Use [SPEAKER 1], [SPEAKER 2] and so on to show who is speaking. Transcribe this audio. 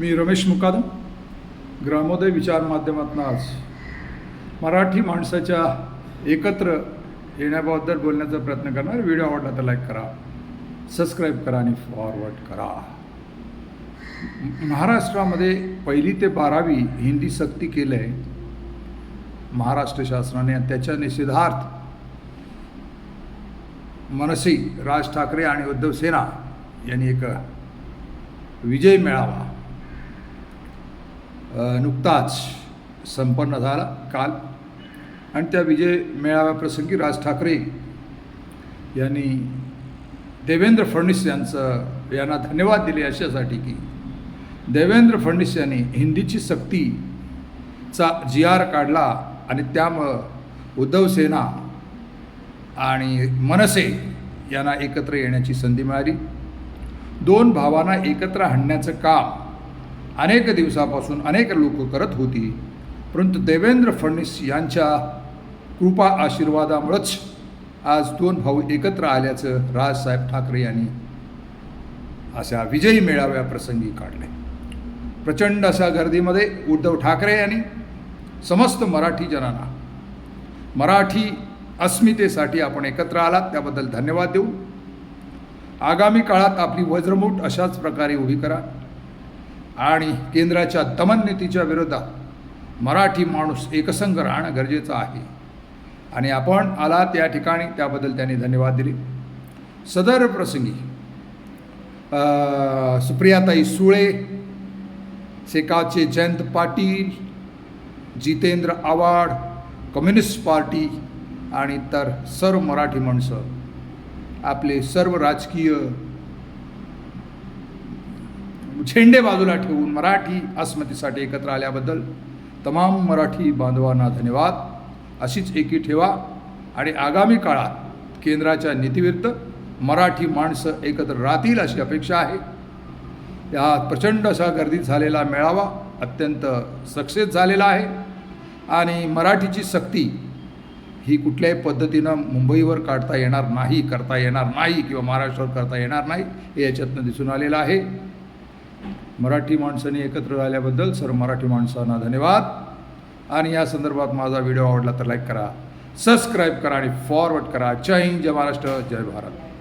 [SPEAKER 1] मी रमेश मुकादम ग्रामोदय विचार माध्यमातून आज मराठी माणसाच्या एकत्र येण्याबद्दल बोलण्याचा प्रयत्न करणार. व्हिडिओ आवडला तर लाईक करा सबस्क्राईब करा आणि फॉरवर्ड करा. महाराष्ट्रामध्ये पहिली ते बारावी हिंदी सक्ती केलं आहे महाराष्ट्र शासनाने त्याच्या निषेधार्थ मनसी राज ठाकरे आणि उद्धव सेना यांनी एक विजय मिळावा नुकताच संपन्न झाला काल. आणि त्या विजय मेळाव्याप्रसंगी राज ठाकरे यांनी देवेंद्र फडणवीस यांचं यांना धन्यवाद दिले अशासाठी की देवेंद्र फडणवीस यांनी हिंदीची सक्तीचा जी आर काढला आणि त्यामुळं उद्धव सेना आणि मनसे यांना एकत्र येण्याची संधी मिळाली. दोन भावांना एकत्र आणण्याचं काम अनेक दिवसापासून अनेक लोक करत होती. परंतु देवेंद्र फडणवीस यांच्या कृपा आशीर्वादामुळंच आज दोन भाऊ एकत्र आल्याचं राजसाहेब ठाकरे यांनी अशा विजयी मेळाव्या प्रसंगी काढले. प्रचंड अशा गर्दीमध्ये उद्धव ठाकरे यांनी समस्त मराठी जनांना मराठी अस्मितेसाठी आपण एकत्र आलात त्याबद्दल धन्यवाद देऊ. आगामी काळात आपली वज्रमूठ अशाच प्रकारे उभी करा. आणि केंद्राच्या दमननीतीच्या विरोधात मराठी माणूस एकसंघ राहणं गरजेचं आहे. आणि आपण आला त्या ठिकाणी त्याबद्दल त्यांनी धन्यवाद दिले. सदर प्रसंगी सुप्रियाताई सुळे सेकाचे जयंत पाटील जितेंद्र आव्हाड कम्युनिस्ट पार्टी आणि तर सर्व मराठी माणसं आपले सर्व राजकीय झेंडे बाजूला ठेवून मराठी अस्मितेसाठी एकत्र आल्याबद्दल तमाम मराठी बांधवांना धन्यवाद. अशीच एकी ठेवा आणि आगामी काळात केंद्राच्या नीतिविरुद्ध मराठी माणसं एकत्र राहतील अशी अपेक्षा आहे. या प्रचंड असा गर्दीत झालेला मेळावा अत्यंत सक्सेस झालेला आहे आणि मराठीची सक्ती ही कुठल्याही पद्धतीनं मुंबईवर काढता येणार नाही करता येणार नाही किंवा महाराष्ट्रावर करता येणार नाही हे याच्यातनं दिसून आलेलं आहे. मराठी माणसांनी एकत्र झाल्याबद्दल सर्व मराठी माणसांना धन्यवाद. आणि या संदर्भात माझा व्हिडिओ आवडला तर लाईक करा सबस्क्राईब करा आणि फॉरवर्ड करा. जय हिंद जय महाराष्ट्र जय भारत.